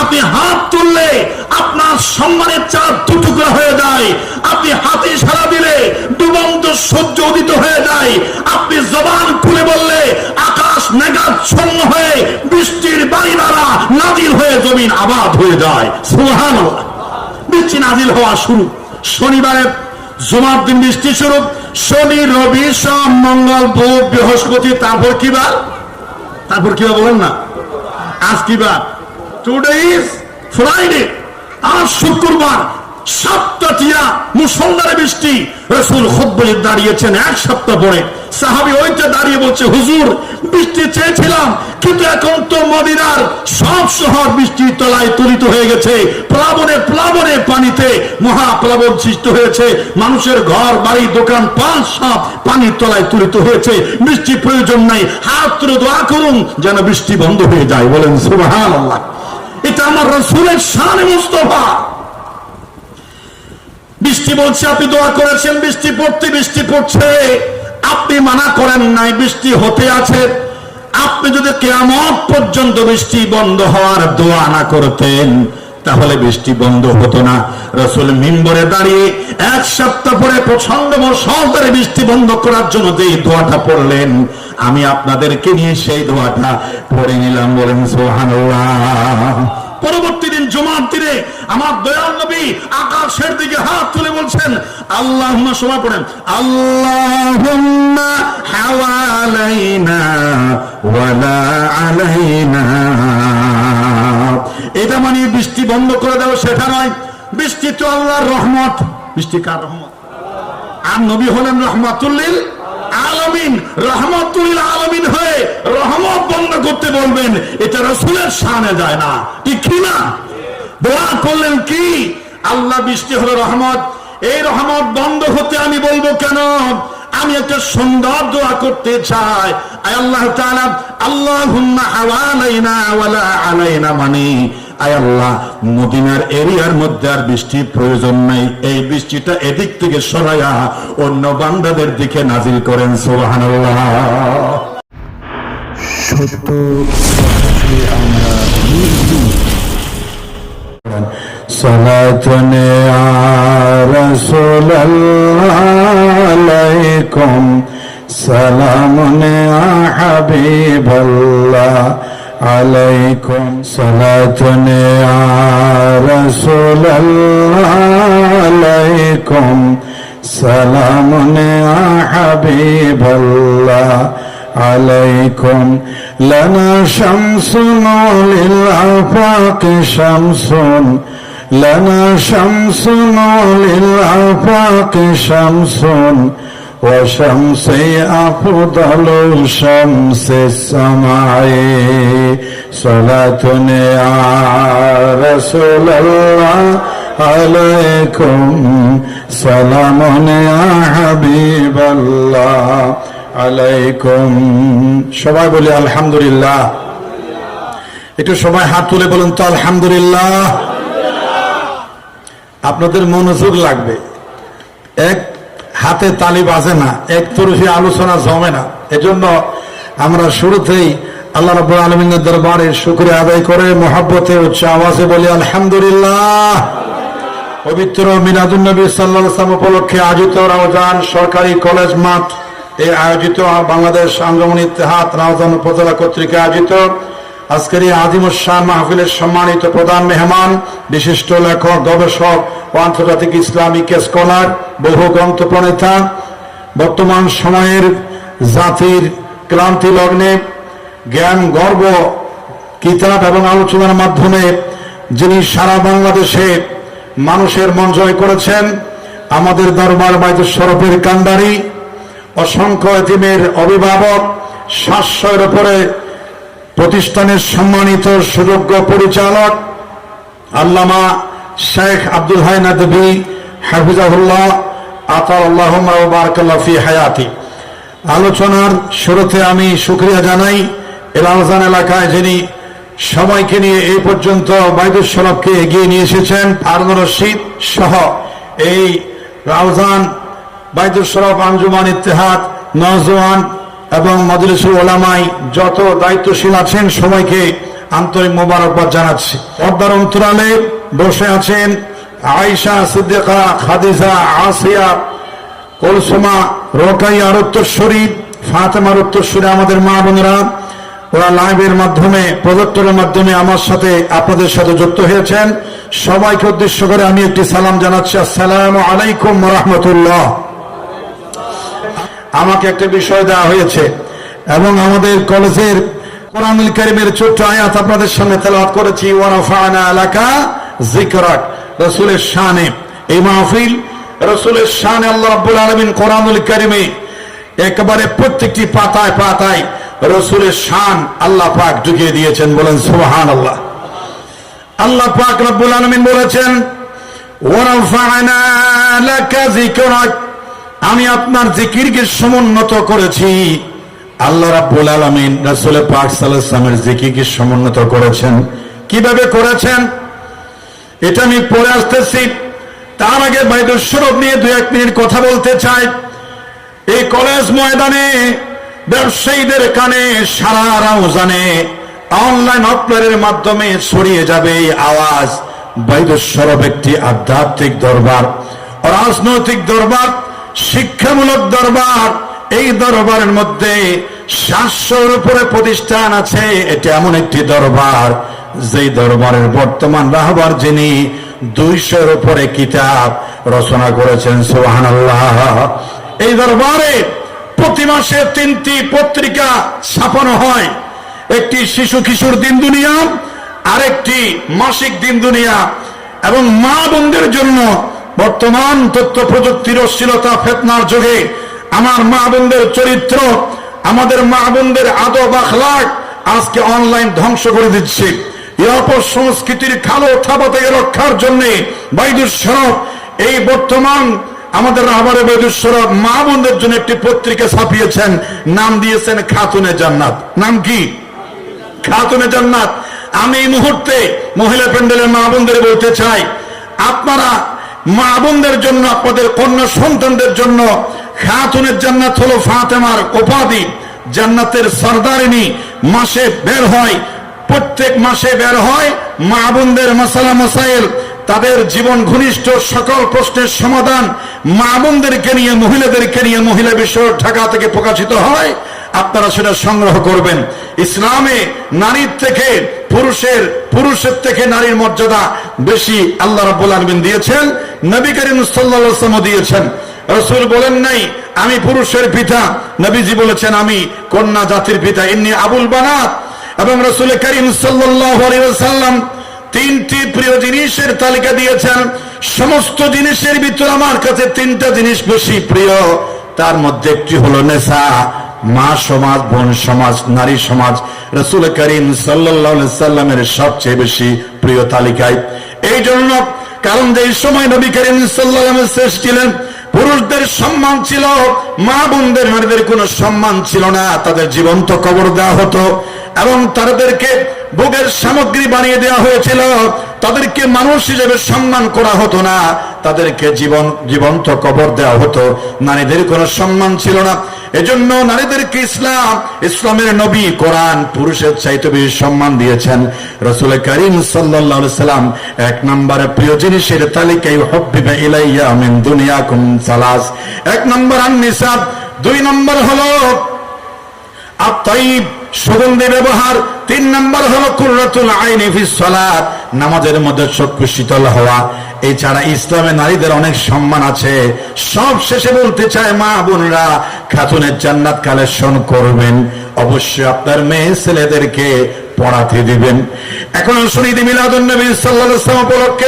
আপনি হাত তুললে আপনার সম্মানের চাঁদ টুকরা হয়ে যায়। আপনি হাতে সারা দিলে ডুবন্ত সূর্য উদিত হয়ে যায়। আপনি জবান খুলে বললে আকাশ মেঘাচ্ছন্ন হয়ে বৃষ্টির বাড়ি দ্বারা নাজিল হয়ে জমিন আবাদ হয়ে যায়। সুহান বৃষ্টি নাজিল হওয়া শুরু। শনিবারে জুমার দিন বৃষ্টি শুরু। শনি, রবি সোম মঙ্গল, বুধ, বৃহস্পতি, তারপর কি বার? তারপর কি বার বলেন না? আজ কি ফ্রাইডে শুক্রবার মুসলমানের বৃষ্টি। রসুল দাঁড়িয়েছেন এক সপ্তাহ পরে। সাহাবি ওইটা দাঁড়িয়ে বলছে, হুজুর, বৃষ্টি চেয়েছিলাম, কিন্তু এখন তো মদিনার সব শহর বৃষ্টির তলায় তুলিত হয়ে গেছে। প্লাবনে প্লাবনে মহাপ্লাবন সৃষ্টি হয়েছে। মানুষের ঘর, বাড়ি, দোকান, পান সব পানির তলায় তুলিত হয়েছে। বৃষ্টি প্রয়োজন নাই। হাত তুলে দোয়া করুন যেন বৃষ্টি বন্ধ হয়ে যায়। বলেন আল্লাহ এটা আমার রসুলের শানে মুস্তফা। বৃষ্টি বলছে, আপনি দোয়া করেছেন, বৃষ্টি পড়তে, বৃষ্টি পড়ছে। আপনি মানা করেন নাই, বৃষ্টি হতে আছে। আপনি যদি কেয়ামত পর্যন্ত বৃষ্টি বন্ধ হওয়ার দোয়া না করতেন তাহলে বৃষ্টি বন্ধ হতো না। রসুল মিম্বরে দাঁড়িয়ে এক সপ্তাহ পরে প্রচণ্ড সহকারে বৃষ্টি বন্ধ করার জন্য যে দোয়াটা পড়লেন, আমি আপনাদেরকে নিয়ে সেই দোয়াটা পড়ে নিলাম, বলেন সোহানুল্লাহ পরবর্তী দিন জমার দিনে আমার দয়াল নবী আকাশের দিকে হাত তুলে বলছেন আল্লাহ সবাই পড়েন আল্লাহ হাওয়ালাইনা ওয়ালা আলাইনা। এটা মানে বৃষ্টি বন্ধ করে দেওয়া সেটা নয়। বৃষ্টি তো আল্লাহর রহমত। বৃষ্টি কার রহমত? আর নবী হলেন রহমাতুল্লিল আলমিন। রহমতুল আলমিন হয়ে রহমত বন্ধ করতে বলবেন, এটা রসুলের সামনে যায় না। ঠিক কি না? দোয়া করলেন কি? আল্লাহ বৃষ্টি হলো রহমত। এই রহমত বন্ধ হতে আমি বলব কেন? আমি একটা সুন্দর দোয়া করতে চাই। আল্লাহ আল্লাহুম্মা হাওয়ালাইনা ওয়ালা আলাইনা মানে। আয় আল্লাহ মদিনার এরিয়ার মধ্যে আর বৃষ্টির প্রয়োজন নাই। এই বৃষ্টিটা এদিক থেকে সরাইয়া অন্য বান্দাদের দিকে নাজিল করেন সত্য আমরা সালাতনে আলাইকুম। সালামনে হাবিবাল্লাহ। عليكم صلاة يا رسول الله. عليكم سلام يا حبيب الله. عليكم لنا شمس وللآفاق شمس. لنا شمس وللآفاق شمس. وشمس أفضل شمس السماء صلاة يا رسول الله عليكم سلام يا حبيب الله আলাইকুম সবাই বলি আলহামদুলিল্লাহ একটু সবাই হাত তুলে বলুন তো আলহামদুলিল্লাহ আপনাদের মনোযোগ লাগবে এক হাতে তালি বাজে না, এক তরফি আলোচনা জমে না। এজন্য আমরা শুরুতেই আল্লাহ রব আলমিনের দরবারে শুক্রিয়া আদায় করে মহাব্বতে উচ্চ আওয়াজে বলি, আলহামদুলিল্লাহ। পবিত্র মিনাদুল নবী সাল্লাহ উপলক্ষে আয়োজিত রমজান সরকারি কলেজ মাঠ এই আয়োজিত, বাংলাদেশ আঙ্গমন ইতিহাদ রাজধান উপজেলা কর্তৃক আয়োজিত আজকের এই আজিমুসান মাহফিলের সম্মানিত প্রধান মেহমান, বিশিষ্ট লেখক, গবেষক ও আন্তর্জাতিক ইসলামিক স্কলার, বহু গ্রন্থ প্রণেতা বর্তমান সময়ের জাতির ক্লান্তি লগ্নে জ্ঞান, গর্ব, কিতাব এবং আলোচনার মাধ্যমে যিনি সারা বাংলাদেশে মানুষের মন জয় করেছেন, আমাদের দরবার বাইতুল শরফের কান্ডারি, অসংখ্য এতিমের অভিভাবক, সাতশোর উপরে প্রতিষ্ঠানের সম্মানিত সুযোগ্য পরিচালক আল্লামা শেখ আব্দুল হাই নদী হাফিজাহুল্লাহ আতাল্লাহ বারকাল্লাফি হায়াতি। আলোচনার শুরুতে আমি শুক্রিয়া জানাই আলোচনা এলাকায় যিনি সময়কে নিয়ে এই পর্যন্ত বাইদুল সরফকে এগিয়ে নিয়ে এসেছেন হারুন রশিদ সহ এই রাউজান বাইদুল সরফ আঞ্জুমান ইত্তেহাদ নজওয়ান এবং মজলিসুল ওলামাই যত দায়িত্বশীল আছেন সময়কে আন্তরিক মোবারকবাদ জানাচ্ছি। পর্দার অন্তরালে বসে আছেন আয়েশা, সিদ্দিকা, খাদিজা, আসিয়া, কলসুমা রোকাইয়ার উত্তরস্বরী ফাতেমার উত্তরস্বরী আমাদের মা বোনেরা। ওরা লাইভের মাধ্যমে, প্রজেক্টরের মাধ্যমে আমার সাথে আপনাদের সাথে যুক্ত হয়েছেন। সবাইকে উদ্দেশ্য করে আমি একটি সালাম জানাচ্ছি। আসসালামু আলাইকুম রহমতুল্লাহ। আমাকে একটা বিষয় দেওয়া হয়েছে এবং আমাদের কলেজের কোরআনুল করিমের ছোট্ট আয়াত আপনাদের সামনে তেলাওয়াত করেছি, ওয়ারাফানা এলাকা জিকরাক রসুলের শানে। এই মাহফিল রসুলের শানে আল্লাহ রাব্বুল আলামিন কোরআনুল করিমে একেবারে প্রত্যেকটি পাতায় পাতায় রসুলের শান আল্লাহ পাক ঢুকিয়ে দিয়েছেন বলেন সুবহান আল্লাহ আল্লাহ পাক রব্বুল আলামিন বলেছেন, ওয়ারাফানা লাকা যিকরাক আমি আপনার জিকিরকে সমুন্নত করেছি। আল্লাহ রাব্বুল আলামিন রাসূল পাক সাল্লাল্লাহু আলাইহি ওয়াসাল্লামের জিকিরকে সমুন্নত করেছেন। কীভাবে করেছেন? এটা আমি পরে আসতেছি। তার আগে বাইদুর সরব নিয়ে দু এক মিনিট কথা বলতে চাই। এই কলেজ ময়দানে ব্যবসায়ীদের কানে সারা রাউজানে অনলাইন অপলারের মাধ্যমে ছড়িয়ে যাবে এই আওয়াজ। বৈদস্বরব একটি আধ্যাত্মিক দরবার, রাজনৈতিক দরবার। শিক্ষামূলক দরবার, এই দরবারের মধ্যে সাতশোর উপরে প্রতিষ্ঠান আছে, এটা এমন একটি দরবার, যেই দরবারের বর্তমান রাহবার যিনি দুইশোর উপরে কিতাব রচনা করেছেন সোহান এই দরবারে প্রতি মাসে তিনটি পত্রিকা ছাপানো হয়। একটি শিশু কিশোর দিন দুনিয়া, আরেকটি মাসিক দিন দুনিয়া, এবং মা বোনদের জন্য বর্তমান তথ্য প্রযুক্তির অশ্লীলতা ফেতনার যুগে আমার মা বোনদের চরিত্র, আমাদের মা বোনদের আদব আখলাক আজকে অনলাইন ধ্বংস করে দিচ্ছে। এই অপসংস্কৃতির খালো থাবা থেকে রক্ষার জন্য বাইদুর সরব, এই বর্তমান আমাদের রাহবারে বৈদুর মা বোনদের জন্য একটি পত্রিকা ছাপিয়েছেন, নাম দিয়েছেন খাতুনে জান্নাত। নাম কি? খাতুনে জান্নাত। আমি এই মুহূর্তে মহিলা প্যান্ডেলের মা বোনদের বলতে চাই, আপনারা মা বোনদের জন্য, আপনাদের কন্যা সন্তানদের জন্য খাতুনের জান্নাত হলো ফাতেমার উপাধি, জান্নাতের সর্দারিনী, মাসে বের হয়, প্রত্যেক মাসে বের হয় মা বোনদের মশালা মশাইল তাদের জীবন ঘনিষ্ঠ সকল প্রশ্নের সমাধান মা বোনদেরকে নিয়ে, মহিলাদেরকে নিয়ে মহিলা বিষয় ঢাকা থেকে প্রকাশিত হয়। আপনারা সেটা সংগ্রহ করবেন। ইসলামে নারীর থেকে পুরুষের পুরুষের থেকে নারীর মর্যাদা বেশি আল্লাহ রাব্বুল আলামিন দিয়েছেন, নবী করিম ওয়াসাল্লাম দিয়েছেন। রসুল বলেন নাই, আমি পুরুষের পিতা। নবীজি বলেছেন, আমি কন্যা জাতির পিতা। ইন্নি আবুল বানাত। এবং রসুল করিম ওয়াসাল্লাম তিনটি প্রিয় জিনিসের তালিকা দিয়েছেন। সমস্ত জিনিসের ভিতর আমার কাছে তিনটা জিনিস বেশি প্রিয়। তার মধ্যে একটি হলো নেশা। মা সমাজ, বোন সমাজ, নারী সমাজ, রসুল করিম সাল্লামের সবচেয়ে বেশি প্রিয় তালিকায়। এই জন্য কারণ যে সময় নবী করিম সাল্লামের শেষ ছিলেন পুরুষদের সম্মান ছিল, মা বোনদের, নারীদের কোনো সম্মান ছিল না, তাদের জীবন্ত কবর দেওয়া হতো এবং তাদেরকে ভোগের সামগ্রী বানিয়ে দেওয়া হয়েছিল। তাদেরকে মানুষ হিসেবে সম্মান করা হতো না, তাদেরকে জীবন, জীবন্ত কবর দেওয়া হতো। নারীদের কোনো সম্মান ছিল না। এজন্য নারীদেরকে ইসলাম, ইসলামের নবী কোরআন পুরুষের চাইতে বেশি সম্মান দিয়েছেন। রসুল করিম সাল্লাম এক নম্বরে প্রিয় জিনিসের তালিকায় হব্বিবা ইলাইয়া এক নম্বর আন-নিসা দুই নম্বর হলো সুগন্ধি ব্যবহার। তিন নম্বর হলো কুর্রাতুল আইনি নামাজের মধ্যে চক্ষু শীতল হওয়া। এছাড়া ইসলামে নারীদের অনেক সম্মান আছে। সব শেষে বলতে চায় মা বোনরা, খাতুনের জান্নাত কালেকশন করবেন। অবশ্যই আপনার মেয়ে ছেলেদেরকে পড়াতে দিবেন। এখন শুনি দি মিলাদুন নবী সাল্লাল্লাহু আলাইহি ওয়াসাল্লাম উপলক্ষে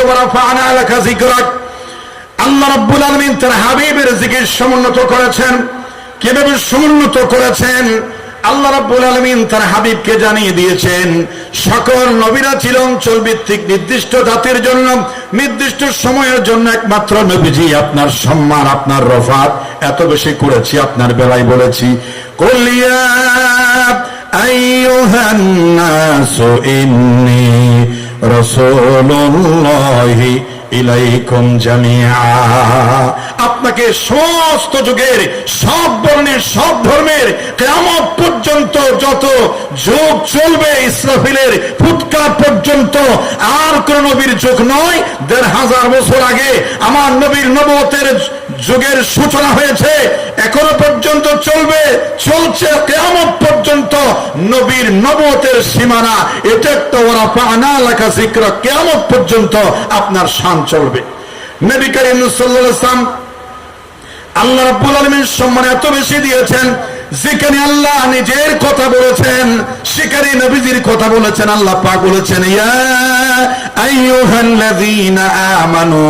আল্লাহ রাব্বুল আলামিন তার হাবিবের জিকির সমুন্নত করেছেন। কীভাবে সমুন্নত করেছেন? আল্লাহ রাব্বুল আলামিন তার হাবিবকে জানিয়ে দিয়েছেন, সকল নবীরা ছিল অঞ্চল ভিত্তিক নির্দিষ্ট জাতির জন্য, নির্দিষ্ট সময়ের জন্য একমাত্র নবীজি আপনার সম্মান, আপনার রফাত। এত বেশি করেছি আপনার বেলায় বলেছি। কলিয়া আইয়ুহান নাসু ইন্নী ইলাইকুম জামিয়া আপনাকে সমস্ত যুগের সব বর্ণের, সব ধর্মের কেমন পর্যন্ত যত যোগ চলবে ইসরাফিলের ফুটকা পর্যন্ত আর কোন নবীর যুগ নয়। দেড় হাজার বছর আগে আমার নবীর নবতের যুগের সূচনা হয়েছে। এখনও পর্যন্ত চলবে, চলছে কেয়ামত পর্যন্ত নবীর নবতের সীমানা। এটা একটা ওরা পানা লেখা জিক্র কেয়ামত পর্যন্ত আপনার শান চলবে। নবী করিম ওয়াসাল্লাম আল্লাহ রাব্বুল আলামিন সম্মান এত বেশি দিয়েছেন, যেখানে আল্লাহ নিজের কথা বলেছেন, সেখানে নবীজির কথা বলেছেন, আল্লাহ পাক বলেছেন, ইয়া আইয়ুহাল্লাযীনা আমানু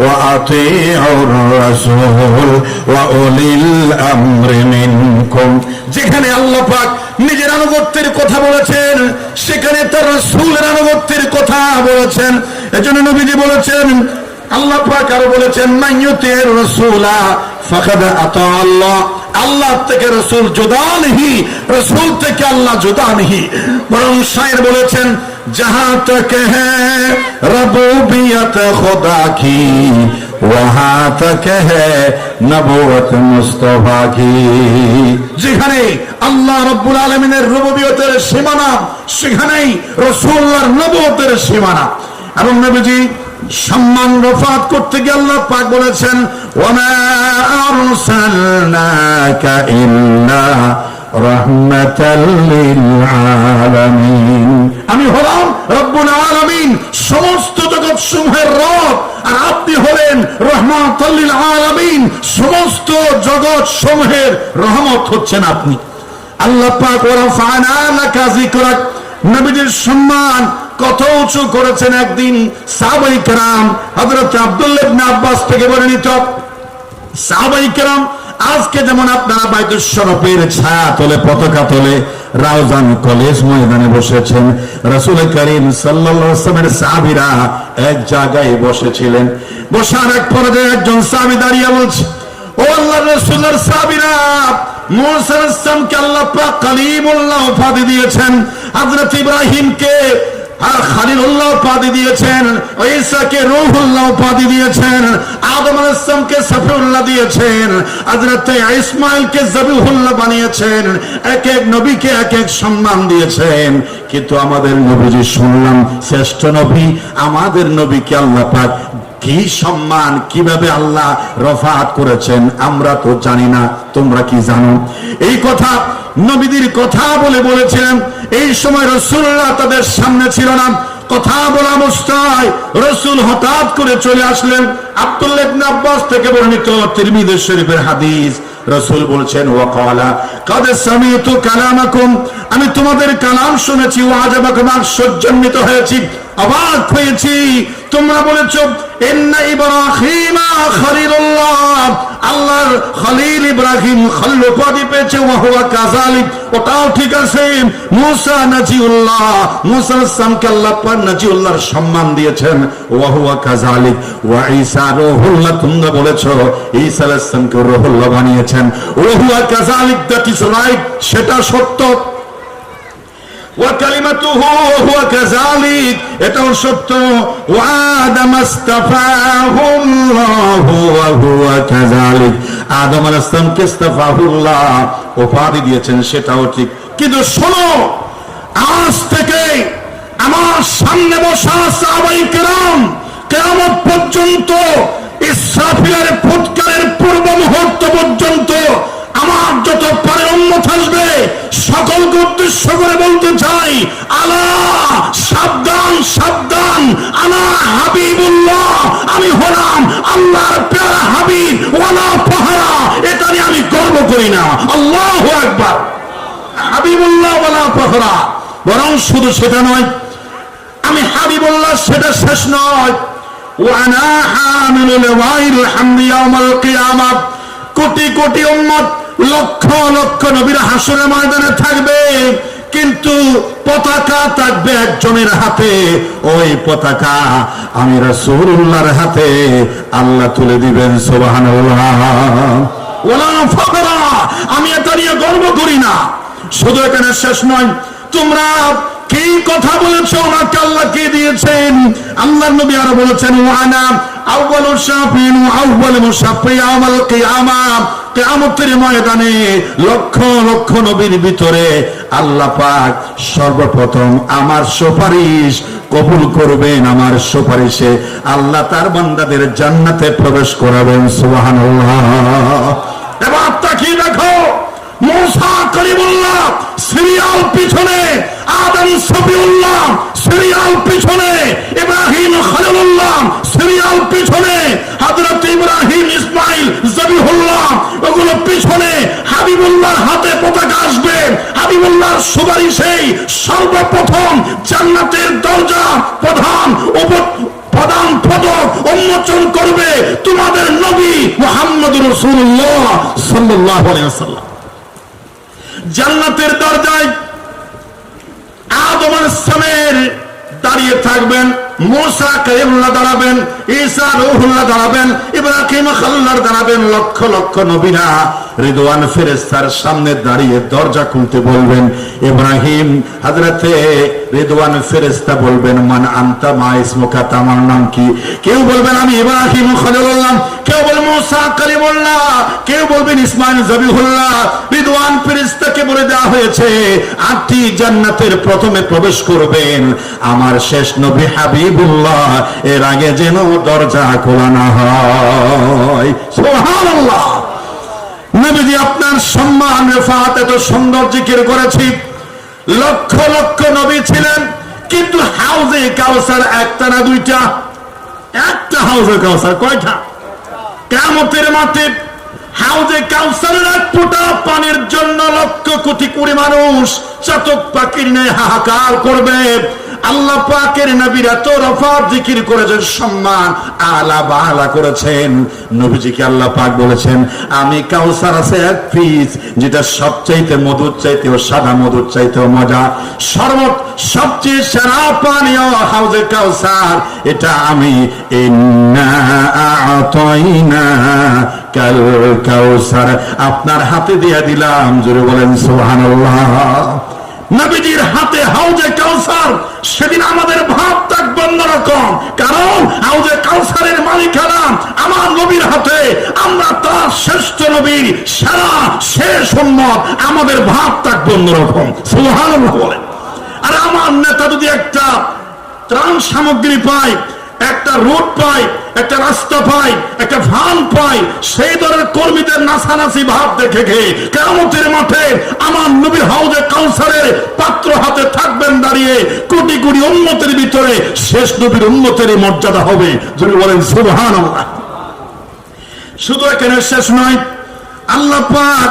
ওয়া আতিউর রাসূল ওয়া উলিল আমরি মিনকুম যেখানে আল্লাহ পাক নিজের আনুগত্যের কথা বলেছেন, সেখানে তার রাসূলের আনুগত্যের কথা বলেছেন। এজন্য নবীজি বলেছেন, আল্লাহ পাক আরও বলেছেন মাইয়ুতির রাসূলা ফাকাদ আতা আল্লাহ। আল্লাহ থেকে রসুল জুদা নেহি রসুল থেকে আল্লাহ জুদা নেহি বরং শায়ের বলেছেন جہاں تک ہے ربوبیت خدا کی وہاں تک ہے নবুয়ত মুস্তফা কি যেখানে আল্লাহ রব্বুল আলমিনের রুবুবিয়তের সীমানা সেখানেই রসুল্লাহর নবুয়তের সীমানা। এবং নবীজি সম্মান রফাত করতে গিয়ে আল্লাহ পাক বলেছেন, ওয়া মা আরসালনাকা ইল্লা আমি হলাম রব্বুল সমস্ত জগৎ সমূহের রব, আর আপনি হলেন সমস্ত জগৎ সমূহের রহমত হচ্ছেন আপনি। আল্লাহ সম্মান কত উঁচু করেছেন একদিন সাহাবাই আব্দুল্লাহ আব্বাস থেকে বর্ণিত। সাহাবাই কেরাম আজকে যেমন আপনারা বাইতুল শরফের ছায়া তোলে, পতাকা তোলে, রাউজান কলেজ ময়দানে বসেছেন, রাসূল করিম ওয়াসাল্লামের সাহাবীরা এক জায়গায় বসেছিলেন। বসার এক পর্যায়ে একজন সাহাবী দাঁড়িয়ে বলছে, ও আল্লাহর রাসূলের সাহাবীরা, মুসা আলাইহিস সালামকে আল্লাহ পাক কালিমুল্লাহ উপাধি দিয়েছেন। হযরত ইব্রাহিমকে আর খালিলুল্লাহ উপাধি দিয়েছেন উপাধি দিয়েছেন, আদম আলাইহিস সালামকে সফিউল্লাহ দিয়েছেন, হযরত জবিহুল্লাহ বানিয়েছেন, এক এক নবীকে এক এক সম্মান দিয়েছেন। কিন্তু আমাদের নবীজি শুনলাম, শ্রেষ্ঠ নবী, আমাদের নবীকে আল্লাহ পাক কি সম্মান, কীভাবে আল্লাহ রফাত করেছেন, আমরা তো জানি না, তোমরা কি জানো? এই কথা নবীদের কথা বলে বলেছিলেন, এই সময় রসুল্লাহ তাদের সামনে ছিল না। কথা বলা অবস্থায় রসুল হঠাৎ করে চলে আসলেন। আব্দুল্লাহ আব্বাস থেকে বর্ণিত তিরমিজি শরীফের হাদিস। রসুল বলছেন আমি তোমাদের কালাম শুনেছি ওয়াজাবাকুম হয়েছি, অবাক হয়েছি। তোমরা বলেছ আল্লাহর খলিল ইব্রাহিম খল্ল উপাধি পেয়েছে, ওয়াহুয়া কাজালিক ওটাও ঠিক আছে। মুসা নাজিউল্লাহ, মুসা ইসলামকে আল্লাহ পাক নাজিউল্লাহর সম্মান দিয়েছেন, ওয়াহুয়া কাজালিক ওয়া ঈসা রুহুল্লাহ তোমরা বলেছ, ঈসা আলাইহিস সালামকে রহুল্লাহ বানিয়েছেন। ওয়াহুয়া কাজালিক দ্যাট ইজ রাইট সেটা সত্য। এটাও সত্য। আদম আল ইসলামকে ইস্তাফাহুল্লাহ উপাধি দিয়েছেন, সেটাও ঠিক। কিন্তু শোনো, আজ থেকে আমার সামনে বসা সাহাবাই কেরাম, কেরামত পর্যন্ত, ইসরাফিলের ফুৎকারের পূর্ব মুহূর্ত পর্যন্ত আমার যত পরে উন্মত আসবে, সকলকে উদ্দেশ্য করে বলতে চাই আলা সাবধান সাবধান আলা হাবিবুল্লাহ, আমি হলাম আল্লাহর প্যারা হাবিব, ওয়ালা পাহারা এটা নিয়ে আমি গর্ব করি না। আল্লাহ একবার হাবিবুল্লাহ, ওয়ালা পাহারা বরং শুধু সেটা নয়, আমি হাবিবুল্লাহ, সেটা শেষ নয়। ওয়ানা হামিলুল ওয়াইল হামদি ইয়াউমাল কিয়ামাত কোটি কোটি উম্মত লক্ষ লক্ষ নবীর হাসনে ময়দানে থাকবে, কিন্তু পতাকা থাকবে একজনের হাতে। ওই পতাকা আমি রাসূলুল্লাহর হাতে। আল্লাহ তুলে দিবেন ফখরা আমি এটা নিয়ে গর্ব করি না। শুধু এখানে শেষ নয়, তোমরা কি কথা বলেছে? ওনাকে আল্লাহ কে দিয়েছেন? আল্লাহ নবী আরও বলেছেন, ওয়ানা ইয়াউমাল কিয়ামা। কিয়ামতের ময়দানে লক্ষ লক্ষ নবীর ভিতরে আল্লাহ পাক সর্বপ্রথম আমার সুপারিশ কবুল করবেন, আমার সুপারিশে আল্লাহ তার বান্দাদের জান্নাতে প্রবেশ করাবেন, সুবহানাল্লাহ। এবার তাকিয়ে দেখো, মোসা করিমুল্লাহ সিরিয়াল পিছনে সর্বপ্রথম জান্নাতের দরজা প্রধান প্রধান পদক উন্মোচন করবে তোমাদের নবী মোহাম্মদ রসুল্লাহ সাল্লাহ জান্নাতের দরজায় আদম সামের দাঁড়িয়ে থাকবেন, মোসা কাইমুল্লাহ দাঁড়াবেন, ঈসা রুহুল্লাহ দাঁড়াবেন, ইব্রাহিম খাল্লার দাঁড়াবেন, লক্ষ লক্ষ নবীরা রিদওয়ান ফেরেস্তার সামনে দাঁড়িয়ে দরজা খুলতে বলবেন, ইব্রাহিম হাজরাতে রিদওয়ান ফেরেস্তা বলবেন, মান আনতা মা ইসমুকা তামার নাম কি? কেউ বলবেন, আমি ইব্রাহিম খলিলুল্লাহ কেউ বলবেন মুসা কালিমুল্লাহ, কেউ বলবেন ইসমাইল জবিহুল্লাহ রিদওয়ান ফেরেস্তাকে বলে দেওয়া হয়েছে আটটি জান্নাতের প্রথমে প্রবেশ করবেন। আমার শেষ নবী হাবিবুল্লাহ, এর আগে যেন দরজা খোলা না হয়। সুবহানাল্লাহ। নবীজি আপনার সম্মান, রেফাত এত সুন্দর জিকির করেছি। লক্ষ লক্ষ নবী ছিলেন, কিন্তু হাউজে কাউসার একটা না দুইটা, একটা হাউজে কাউসার কয়টা? কেমতের মাঠে হাউজে কাউসারের এক ফোঁটা পানির জন্য লক্ষ কোটি কুড়ি মানুষ চাতক পাখির নেই হাহাকার করবে। আল্লাহ পাকের নবীর এত রফাত জিকির করেছেন, সম্মান, আলা বালা করেছেন। নবীজিকে আল্লাহ পাক বলেছেন, আমি কাউসার আছে এক পিস, যেটা সবচাইতে মধুর চাইতেও সাদা, মধুর চাইতেও মজা। সবচেয়ে সেরা পানীয় হাউজে কাউসার, এটা আমি কাল কাউসার। আপনার হাতে দিয়ে দিলাম, জোরে বলেন সুবহানাল্লাহ। নবীজির হাতে হাউজে কাউসার, সেদিন আমাদের ভাব থাকবে অন্যরকম কারণ হাউজে কাউসারের মালিকানা আমার নবীর হাতে। আমরা তার শ্রেষ্ঠ নবীর সারা শেষ উন্মত আমাদের ভাব থাকবে অন্যরকম সুহান বলেন। আর আমার নেতা যদি একটা ত্রাণ সামগ্রী পায় একটা রোড পাই, একটা রাস্তা পাই, একটা ভান পাই, সেই দলের কর্মীদের নাসানাসি ভাব দেখে খেয়ে কেমতের মাঠে আমার নবী হাউজে কাউসারের পাত্র হাতে থাকবেন দাঁড়িয়ে কোটি কোটি উন্নতির ভিতরে শেষ নবীর উন্নতের মর্যাদা হবে। যদি বলেন সুবহান শুধু এখানে শেষ নয়, আল্লাহ পাক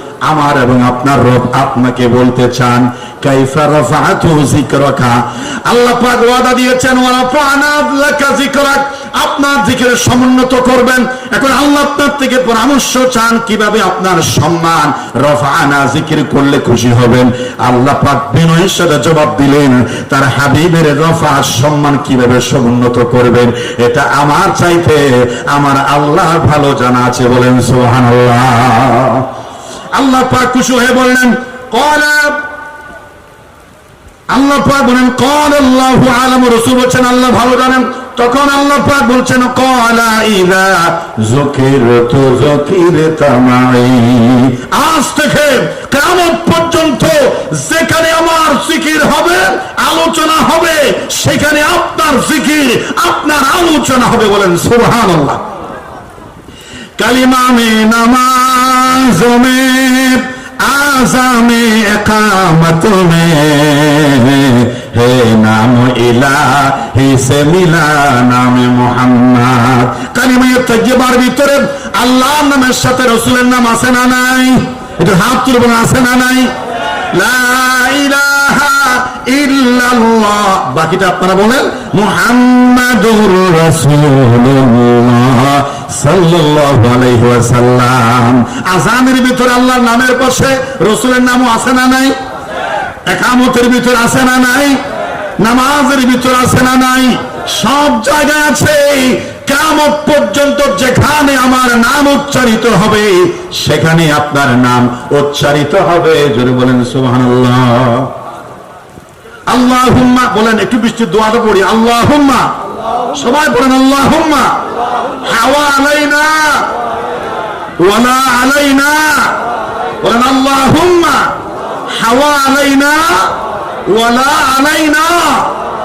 আমার এবং আপনার রব আপনাকে বলতে চান আল্লাহ আল্লাহ খুশি হবেন। আল্লাহ জবাব দিলেন, তার হাবিবের রফা সম্মান কীভাবে সমুন্নত করবেন, এটা আমার চাইতে আমার আল্লাহর ভালো জানা আছে বলেন সুবহানাল্লাহ। আল্লাহ পাক খুশি হয়ে বললেন, কলা আল্লাহ পাক বলেন, কল আল্লাহ আলম রসুল বলছেন, আল্লাহ ভালো জানেন। তখন আল্লাহ পাক বলছেন, কলা ইদা জকির তো জকির আজ থেকে কেমন পর্যন্ত যেখানে আমার জিকির হবে, আলোচনা হবে, সেখানে আপনার জিকির, আপনার আলোচনা হবে বলেন, সুবহানাল্লাহ। কালিমা মে नमाज में आजाम एकामत में है नाम इलाही से मिला नाम মোহাম্মদ কালিমা তজ্জবার ভিতরে আল্লাহর নামের সাথে রসুলের নাম আছে না নাই এটা হাত তুলবেন আছে না নাই লা ইলাহা ইল্লাল্লাহ বাকিটা আপনারা বলেন মুহাম্মাদুর রাসূলুল্লাহ আজানের ভিতরে আল্লাহর নামের পাশে রসুলের নামও আছে না নাই? একামতের ভিতর আছে না নাই? নামাজের ভিতর আছে না নাই? সব জায়গায় আছে। কামত পর্যন্ত যেখানে আমার নাম উচ্চারিত হবে, সেখানে আপনার নাম উচ্চারিত হবে। জোরে বলেন সুবহানাল্লাহ। আল্লাহুম্মা, বলেন, একটু বৃষ্টির দোয়াটা পড়ি। আল্লাহুম্মা সবাই বলেন আল্লাহুম্মা হাওয়া আলাইনা ওয়ালা আলাইনা বলেন আল্লাহুম্মা হাওয়া আলাইনা ওয়ালা আলাইনা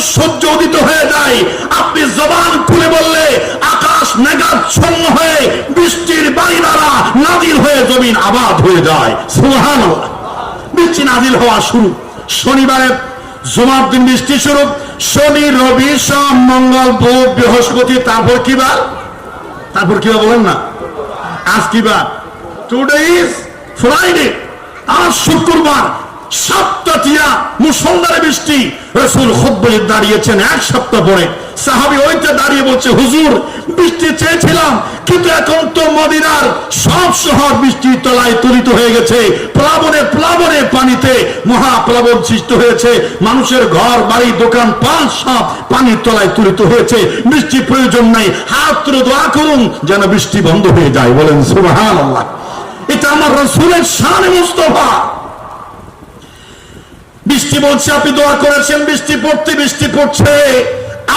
সূর্য উদিত হয়ে যায়। আপনি জবান খুলে বললে, আকাশ মেঘাচ্ছন্ন হয়ে বৃষ্টির বাড়ি দ্বারা নাজিল হয়ে জমিন আবাদ হয়ে যায়। সুবহানাল্লাহ। বৃষ্টি নাজিল হওয়া শুরু। শনিবারে জুমার দিন বৃষ্টি শুরু। শনি, রবি, সোম, মঙ্গল, বুধ, বৃহস্পতি, তারপর কি বার? তারপর কি বলেন না? আজ কি বার? টুডে ইজ ফ্রাইডে আজ শুক্রবার। বৃষ্টি। বৃষ্টি পানিতে মহাপ্লাবন সৃষ্টি হয়েছে। মানুষের ঘর, বাড়ি, দোকান পাঁচ সব পানির তলায় তুলিত হয়েছে। বৃষ্টির প্রয়োজন নাই, হাত তুলে দোয়া করুন যেন বৃষ্টি বন্ধ হয়ে যায়। বলেন আল্লাহ এটা আমার রসুলের শান মুস্তফা। বৃষ্টি বলছে আপনি দোয়া করেছেন, বৃষ্টি পড়তে, বৃষ্টি পড়ছে।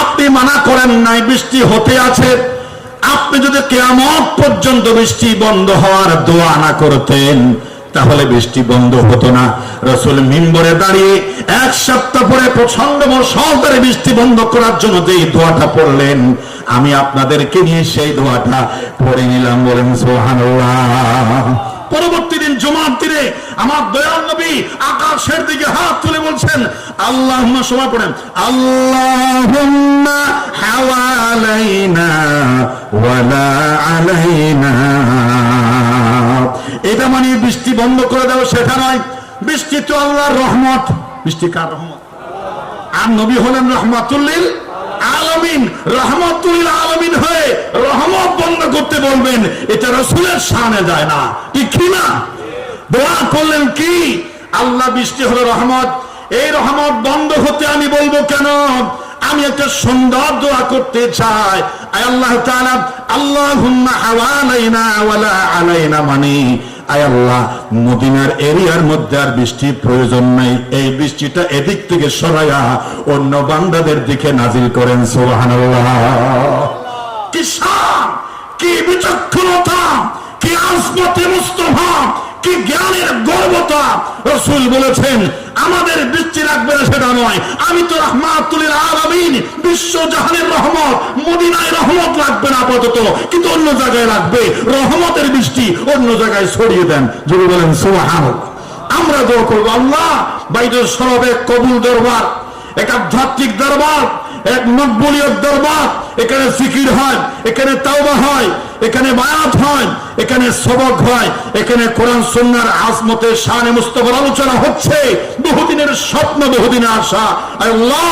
আপনি মানা করেন নাই, বৃষ্টি হতে আছে। আপনি যদি কেয়ামত পর্যন্ত বৃষ্টি বন্ধ হওয়ার দোয়া না করতেন, তাহলে বৃষ্টি বন্ধ হতো না। রসুল মিম্বরে দাঁড়িয়ে এক সপ্তাহ পরে প্রচণ্ড সহকারে বৃষ্টি বন্ধ করার জন্য যে দোয়াটা পড়লেন, আমি আপনাদেরকে নিয়ে সেই দোয়াটা পড়ে নিলাম, বলেন সোহানুল্লাহ পরবর্তী দিন জুমার দিনে আমার দয়াল নবী আকাশের দিকে হাত তুলে বলছেন আল্লাহ সবাই পড়েন। আলাইনা এটা মানে বৃষ্টি বন্ধ করে দাও সেটা নয়। বৃষ্টি তো আল্লাহর রহমত। বৃষ্টি কার রহমত? আর নবী হলেন রহমাতুল্লিল আলমিন। রহমতুল আলমিন হয়ে রহমত বন্ধ করতে বলবেন, এটা রসুলের সামনে যায় না। ঠিক না। দোয়া করলেন কি? আল্লাহ বৃষ্টি হলো রহমত। এই রহমত বন্ধ হতে আমি বলব কেন? আমি একটা সুন্দর দোয়া করতে চাই। আল্লাহ আল্লাহ, মদিনার এরিয়ার মধ্যে আর বৃষ্টির প্রয়োজন নাই। এই বৃষ্টিটা এদিক থেকে সরাইয়া অন্য বান্দাদের দিকে নাজিল করেন, সুবহানাল্লাহ। কি কি বিচক্ষণতা! রহমতের বৃষ্টি অন্য জায়গায় ছড়িয়ে দেন। যদি বলেন সুবহান আমরা দোয়া করব, আল্লাহ বাইরের সরবে কবুল দরবার, এক আধ্যাত্মিক দরবার, এক মকবুলিয়ত দরবার। এখানে জিকির হয়, এখানে তাওবা হয় এখানে বায়াত হয়, এখানে সবক হয়, এখানে কোরআন সুন্নাহর আজমতে শানে মুস্তফার আলোচনা হচ্ছে, বহুদিনের স্বপ্ন, বহুদিনের আশা। আল্লাহ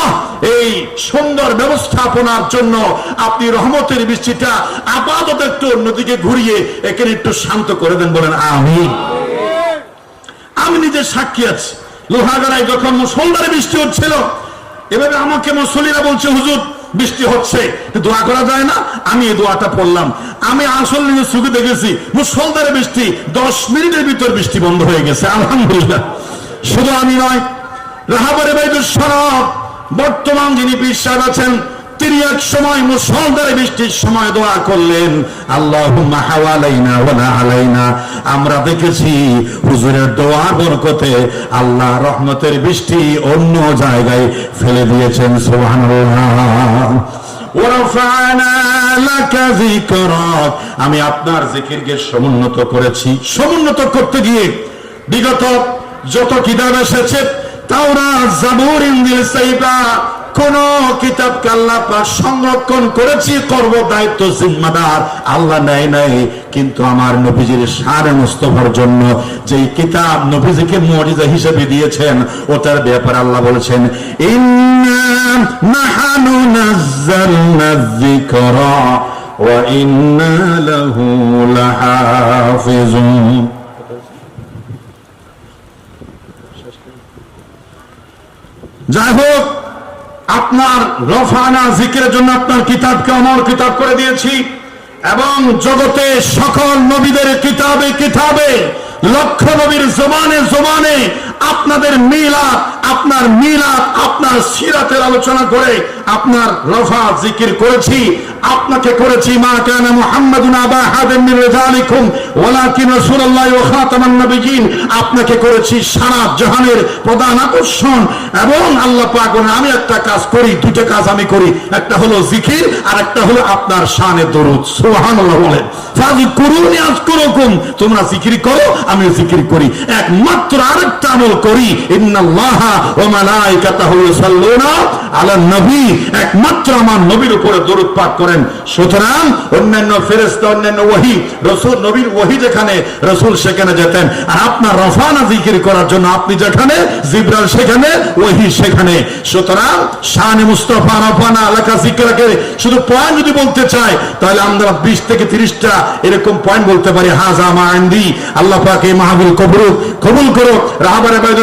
এই সুন্দর ব্যবস্থাপনার জন্য আপনি রহমতের বৃষ্টিটা আপাতত একটু অন্যদিকে ঘুরিয়ে এখানে একটু শান্ত করে দেন বলেন আমি আমি নিজে সাক্ষী আছি। লোহাগাড়ায় যখন মুসলধারে বৃষ্টি হচ্ছিল, এভাবে আমাকে মুসলিরা বলছে, হুজুর বৃষ্টি হচ্ছে দোয়া করা যায় না? আমি এই দোয়াটা পড়লাম। আমি আসল নিজের সুখে দেখেছি মুসলদারে বৃষ্টি, দশ মিনিটের ভিতর বৃষ্টি বন্ধ হয়ে গেছে, আলহামদুলিল্লাহ। শুধু আমি নয়, রাহাবারে বাইদুর সরব বর্তমান যিনি বিশ্বাস আছেন তিনি এক সময়, মুসলধারে বৃষ্টির সময় দোয়া করলেন আল্লাহ হাওয়ালাইনা ওয়ালা আলাইনা। আমরা দেখেছি হুজুরের দোয়া বরকতে আল্লাহ রহমতের বৃষ্টি অন্য জায়গায় ফেলে দিয়েছেন যিকরাক আমি আপনার জিকিরকে সমুন্নত করেছি। সমুন্নত করতে গিয়ে বিগত যত কিতাব এসেছে, তাওরাত, জাবুর, ইনজিল, সাইবা কোন কিতাবকে আল্লাহ পাক সংরক্ষণ করেছি, করব দায়িত্ব জিম্মাদার। আল্লাহ নেয় নাই, কিন্তু আমার নবীজির সারে মুস্তফার জন্য যেই কিতাব নবীজিকে মুজিজা হিসেবে দিয়েছেন, ওটার ব্যাপারে আল্লাহ বলেছেন যাই হোক আপনার রফানা জিকের জন্য আপনার কিতাবকে অমর কিতাব করে দিয়েছি এবং জগতে সকল নবীদের কিতাবে কিতাবে লক্ষ নবীর জমানে জমানে আপনাদের মিলাদ, আপনার মিলাদ, আপনার সিরাতের আলোচনা করে আপনার রফা জিকির করেছি, আপনাকে করেছি, মা কানা মুহাম্মাদুন আপনাকে করেছি সারা জাহানের প্রধান আকর্ষণ এবং আল্লাহ পাক আমি একটা কাজ করি দুটো কাজ আমি করি, একটা হলো জিকির আর একটা হলো আপনার শানে দরুদ। সুবহানাল্লাহ বলেন ফাযকুরুনি আযকুরুকুম, তোমরা জিকির করো আমি জিকির করি। একমাত্র আরেকটা আমল করি। একমাত্র আমার নবীর উপরে করেন। সুতরাং অন্যান্য অন্যান্য নবীর যেখানে সেখানে যেতেন। আর আপনার রফানা করার জন্য আপনি যেখানে সেখানে সেখানে। সুতরাং রফানা শুধু পয়েন্ট যদি বলতে তাহলে আমরা 20 থেকে 30টা এরকম পয়েন্ট বলতে পারি। হাজা মা আন্দি আল্লাহ পাক মাহফিল কবুল কবুল করো রাহবার